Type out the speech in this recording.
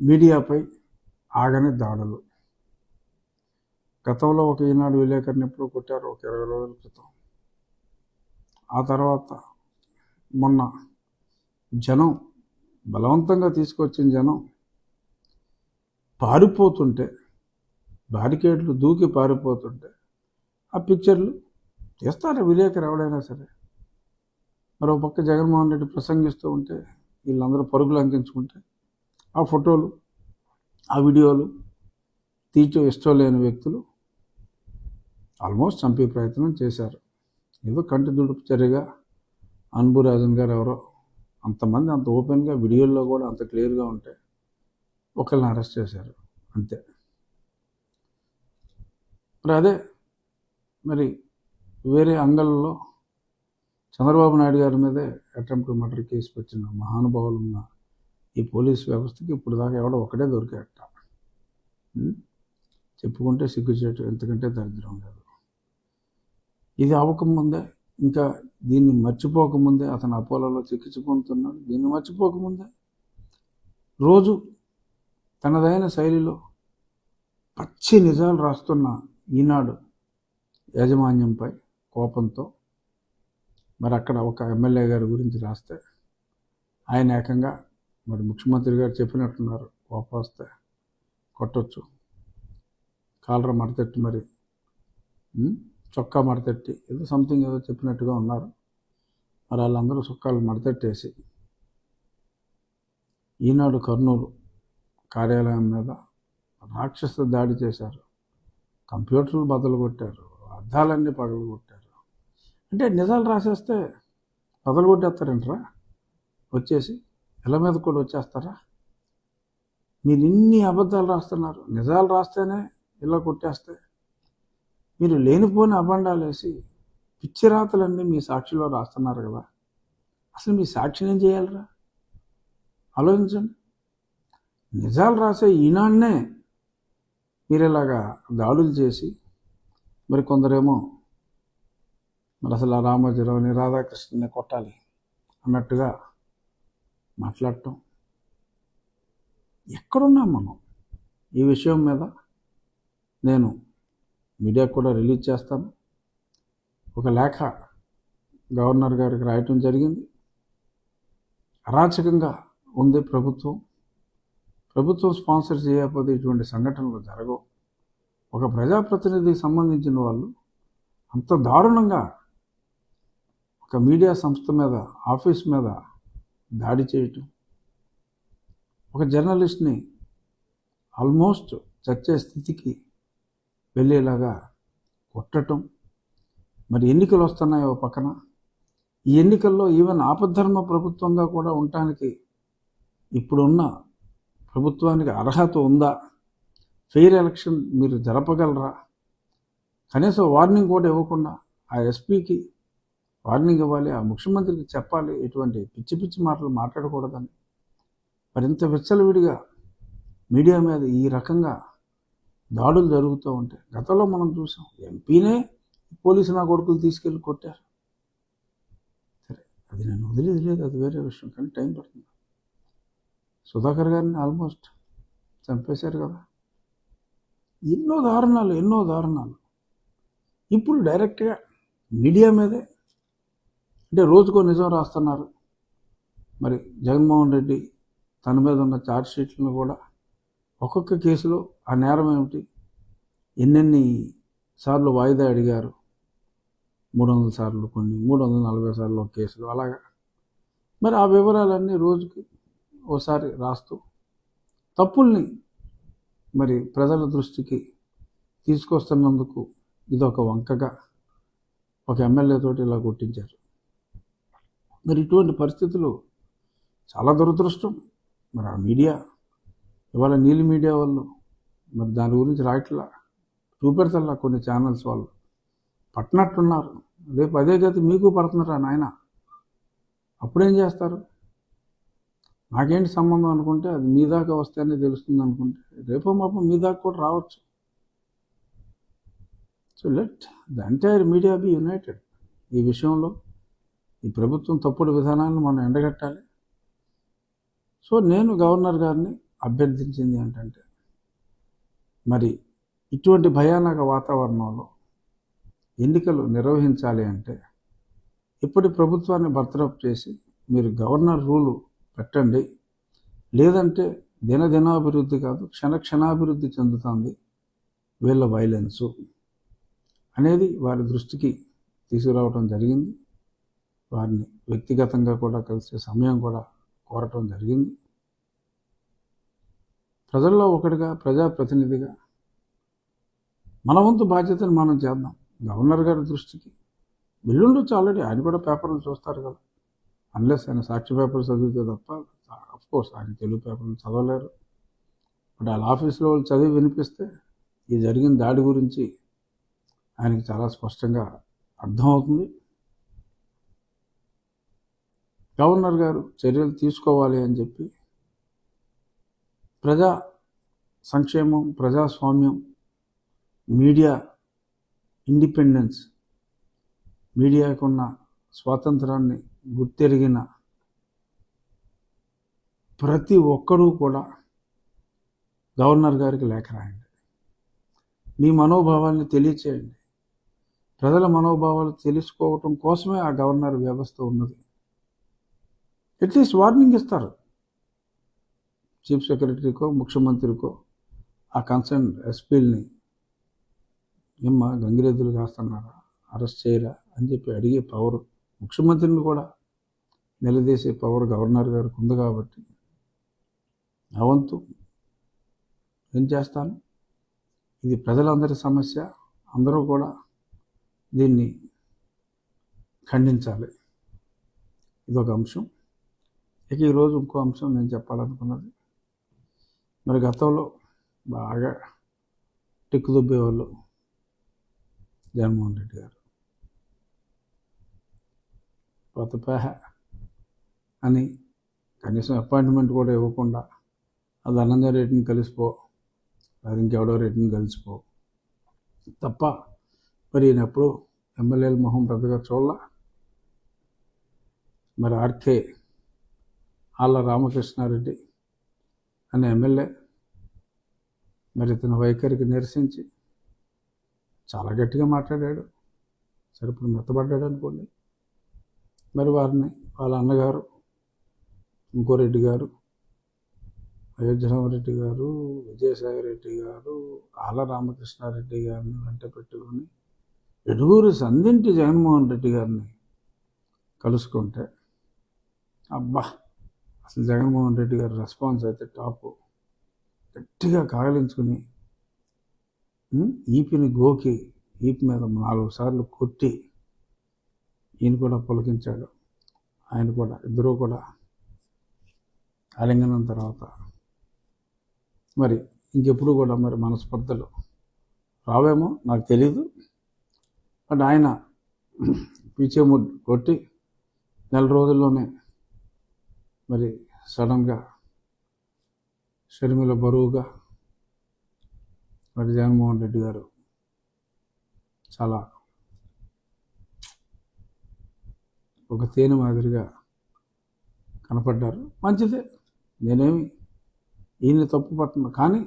మీడియాపై ఆగని దాడులు. గతంలో ఒక ఈనాడు విలేకరిని ఎప్పుడు కొట్టారు ఒక ఇరవై రోజుల క్రితం. ఆ తర్వాత మొన్న జనం బలవంతంగా తీసుకొచ్చిన జనం పారిపోతుంటే బారికేడ్లు దూకి పారిపోతుంటే ఆ పిక్చర్లు తీస్తారు విలేకరు ఎవడైనా సరే? మరో పక్క జగన్మోహన్ రెడ్డి ప్రసంగిస్తూ ఉంటే వీళ్ళందరూ పరుగులు అంకించుకుంటే ఆ ఫోటోలు ఆ వీడియోలు తీర్చో ఇష్టం లేని వ్యక్తులు ఆల్మోస్ట్ చంపే ప్రయత్నం చేశారు. ఏదో కంటి దుడుపు చర్యగా అన్బురాజన్ గారు ఎవరో అంతమంది అంత ఓపెన్గా వీడియోల్లో కూడా అంత క్లియర్గా ఉంటే ఒకళ్ళని అరెస్ట్ చేశారు. అంతే. మరి అదే మరి వేరే అంగల్లో చంద్రబాబు నాయుడు గారి మీదే అటెంప్ట్ మర్డర్ కేసు పెట్టిన మహానుభావులు ఉన్న ఈ పోలీస్ వ్యవస్థకి ఇప్పుడు దాకా ఎవడో ఒకటే దొరికాడట. చెప్పుకుంటే సిగ్గుచేటు ఎంతకంటే దరిద్రం లేదు. ఇది అవ్వకముందే ఇంకా దీన్ని మర్చిపోకముందే అతను అపోలలో చిక్కించుకుంటున్నాడు దీన్ని మర్చిపోకముందే రోజు తనదైన శైలిలో పచ్చి నిజాలు రాస్తున్న ఈనాడు యాజమాన్యంపై కోపంతో మరి అక్కడ ఒక ఎమ్మెల్యే గారి గురించి రాస్తే ఆయన ఏకంగా మరి ముఖ్యమంత్రి గారు చెప్పినట్టున్నారు కోపం వస్తే కొట్టొచ్చు. కాలర మడతెట్టి మరి. చొక్కా మడతెట్టి. ఏదో సంథింగ్ ఏదో చెప్పినట్టుగా ఉన్నారు. మరి వాళ్ళందరూ చొక్కాలు మడతెట్టేసి ఈనాడు కర్నూలు కార్యాలయం మీద రాక్షస దాడి చేశారు. కంప్యూటర్లు బదులు కొట్టారు అద్దాలన్నీ పగలు కొట్టారు. అంటే నిజాలు రాసేస్తే పగలు కొట్టేస్తారంటరా? వచ్చేసి ఎలా మీద కూడా వచ్చేస్తారా? మీరు ఇన్ని అబద్ధాలు రాస్తున్నారు. నిజాలు రాస్తేనే ఇలా కొట్టేస్తే మీరు లేనిపోని అబండాలు వేసి పిచ్చి రాతలన్నీ మీ సాక్షిలో రాస్తున్నారు కదా. అసలు మీ సాక్షిని ఏం చేయాలరా? ఆలోచించండి. నిజాలు రాసే ఈనాడనే మీరు ఇలాగా దాడులు చేసి మరి కొందరేమో మరి అసలు ఆ రామోజీరావుని రాధాకృష్ణని కొట్టాలి అన్నట్టుగా మాట్లాడటం. ఎక్కడున్నాం మనం ఈ విషయం మీద నేను మీడియా కూడా రిలీజ్ చేస్తాను. ఒక లేఖ గవర్నర్ గారికి రాయటం జరిగింది. అరాచకంగా ఉంది ప్రభుత్వం. ప్రభుత్వం స్పాన్సర్ చేయకపోతే ఇటువంటి సంఘటనలు జరగవు. ఒక ప్రజాప్రతినిధికి సంబంధించిన వాళ్ళు అంత దారుణంగా ఒక మీడియా సంస్థ మీద ఆఫీస్ మీద దాడి చేయటం. ఒక జర్నలిస్ట్ని ఆల్మోస్ట్ చచ్చే స్థితికి వెళ్ళేలాగా కొట్టటం. మరి ఎన్నికలు వస్తున్నాయో పక్కన. ఈ ఎన్నికల్లో ఈవెన్ ఆపద్ధర్మ ప్రభుత్వంగా కూడా ఉండటానికి ఇప్పుడున్న ప్రభుత్వానికి అర్హత ఉందా? ఫెయిర్ ఎలక్షన్ మీరు జరపగలరా? కనీసం వార్నింగ్ కూడా ఇవ్వకుండా ఆ ఎస్పీకి వార్నింగ్ ఇవ్వాలి ఆ ముఖ్యమంత్రికి చెప్పాలి ఇటువంటి పిచ్చి పిచ్చి మాటలు మాట్లాడకూడదని. మరింత విచ్చలవిడిగా మీడియా మీద ఈ రకంగా దాడులు జరుగుతూ ఉంటాయి గతంలో మనం చూసాం ఎంపీనే పోలీసు నా కొడుకులు తీసుకెళ్ళి కొట్టారు. సరే అది నేను వదిలేదు లేదు అది వేరే విషయం కానీ టైం పడుతుంది. సుధాకర్ గారిని ఆల్మోస్ట్ చంపేశారు కదా. ఎన్నో దారుణాలు ఎన్నో దారుణాలు. ఇప్పుడు డైరెక్ట్గా మీడియా మీదే అంటే రోజుకో నిజం రాస్తున్నారు. మరి జగన్మోహన్ రెడ్డి తన మీద ఉన్న ఛార్జ్ షీట్లను కూడా ఒక్కొక్క కేసులో ఆ నేరం ఏమిటి? ఎన్నెన్ని సార్లు వాయిదా అడిగారు? మూడు వందల సార్లు కొన్ని మూడు వందల నలభై సార్లు ఒక కేసులు అలాగా. మరి ఆ వివరాలన్నీ రోజుకి ఓసారి రాస్తూ తప్పుల్ని మరి ప్రజల దృష్టికి తీసుకొస్తున్నందుకు ఇదొక వంకగా ఒక ఎమ్మెల్యే తోటి ఇలా కొట్టించారు. మరి ఇటువంటి పరిస్థితులు చాలా దురదృష్టం. మరి ఆ మీడియా ఇవాళ నీలి మీడియా వాళ్ళు మరి దాని గురించి రాయట్లా? చూపెడతల్లా కొన్ని ఛానల్స్ వాళ్ళు. పట్టినట్టున్నారు. రేపు అదే గతి మీకు పడుతున్నారా నాయన. అప్పుడేం చేస్తారు? నాకేంటి సంబంధం అనుకుంటే అది మీ దాకా వస్తేనే తెలుస్తుంది అనుకుంటే రేపో మాపం మీ దాకా కూడా రావచ్చు. So let the entire media be united ఈ విషయంలో. ఈ ప్రభుత్వం తప్పుడు విధానాలను మనం ఎండగట్టాలి. సో నేను గవర్నర్ గారిని అభ్యర్థించింది ఏంటంటే మరి ఇటువంటి భయానక వాతావరణంలో ఎన్నికలు నిర్వహించాలి అంటే ఇప్పటి ప్రభుత్వాన్ని బర్తరఫ్ చేసి మీరు గవర్నర్ రూలు పెట్టండి. లేదంటే దినదినాభివృద్ధి కాదు క్షణ క్షణాభివృద్ధి చెందుతుంది వీళ్ళ వైలెన్సు అనేది వారి దృష్టికి తీసుకురావడం జరిగింది. వారిని వ్యక్తిగతంగా కూడా కలిసే సమయం కూడా కోరటం జరిగింది. ప్రజల్లో ఒకటిగా ప్రజాప్రతినిధిగా మన వంతు బాధ్యతను మనం చేద్దాం. గవర్నర్ గారి దృష్టికి వెళ్ళుండొచ్చు ఆల్రెడీ. ఆయన కూడా పేపర్లు చూస్తారు కదా. అన్లెస్ ఆయన సాక్షి పేపర్ చదివితే తప్ప అఫ్ కోర్స్ ఆయన తెలుగు పేపర్లు చదవలేరు. బట్ వాళ్ళ ఆఫీస్లో వాళ్ళు చదివి వినిపిస్తే ఈ జరిగిన దాడి గురించి ఆయనకి చాలా స్పష్టంగా అర్థమవుతుంది. గవర్నర్ గారు చర్యలు తీసుకోవాలి అని చెప్పి ప్రజా సంక్షేమం ప్రజాస్వామ్యం మీడియా ఇండిపెండెన్స్ మీడియాకున్న స్వాతంత్రాన్ని గుర్తెరిగిన ప్రతి ఒక్కరూ కూడా గవర్నర్ గారికి లేఖ రాయండి. మీ మనోభావాల్ని తెలియచేయండి. ప్రజల మనోభావాలు తెలుసుకోవటం కోసమే ఆ గవర్నర్ వ్యవస్థ ఉన్నది. అట్లీస్ట్ వార్నింగ్ ఇస్తారు. చీఫ్ సెక్రటరీకో ముఖ్యమంత్రికో ఆ కన్సర్న్ ఎస్పీల్ని ఏమ్మా గంగిరెద్దులు కాస్తున్నారా? అరెస్ట్ చేయరా? అని చెప్పి అడిగే పవర్ ముఖ్యమంత్రిని కూడా నిలదీసే పవర్ గవర్నర్ గారికి ఉంది కాబట్టి అవంతు ఏం చేస్తాను? ఇది ప్రజలందరి సమస్య. అందరూ కూడా దీన్ని ఖండించాలి. ఇదొక అంశం. ఇక ఈరోజు ఇంకో అంశం నేను చెప్పాలనుకున్నది. మరి గతంలో బాగా టిక్కు దుబ్బేవాళ్ళు జగన్మోహన్ రెడ్డి గారు. కొత్తపేహ అని కనీసం అపాయింట్మెంట్ కూడా ఇవ్వకుండా అది అనంద రెడ్డిని కలిసిపో అది ఇంకెవడో రెడ్డిని కలిసిపో. తప్ప మరి ఈయన ఎప్పుడు ఎమ్మెల్యేల మొహం పెద్దగా చూడాల? మరి ఆర్కే ఆళ్ళ రామకృష్ణారెడ్డి అనే ఎమ్మెల్యే మరి ఇతని వైఖరికి నిరసించి చాలా గట్టిగా మాట్లాడాడు. సరే ఇప్పుడు మెత్తబడ్డాడు అనుకోండి. మరి వారిని వాళ్ళ అన్నగారు ఇంకో రెడ్డి గారు అయోధ్యరామరెడ్డి గారు విజయసాయి రెడ్డి గారు ఆల రామకృష్ణారెడ్డి గారిని వెంట పెట్టుకొని ఎడుగురు సంధింటి జగన్మోహన్ రెడ్డి గారిని కలుసుకుంటే అబ్బా! అసలు జగన్మోహన్ రెడ్డి గారి రెస్పాన్స్ అయితే టాప్. గట్టిగా కాగలించుకుని ఈపిని గోకి ఈపి మీద నాలుగు సార్లు కొట్టి ఈయన కూడా పులకించాడు. ఆయన కూడా ఇద్దరూ కూడా ఆలింగనం తర్వాత. మరి ఇంకెప్పుడు కూడా మరి మనస్పర్ధలు రావేమో నాకు తెలీదు. బట్ ఆయన పీచేముడ్ కొట్టి నెల రోజుల్లోనే మరి సడన్గా షర్మిల బరువుగా మరి జగన్మోహన్ రెడ్డి గారు చాలా ఒక తేనె మాదిరిగా కనపడ్డారు. మంచిదే. నేనేమి ఈయన తప్పు పట్టను కానీ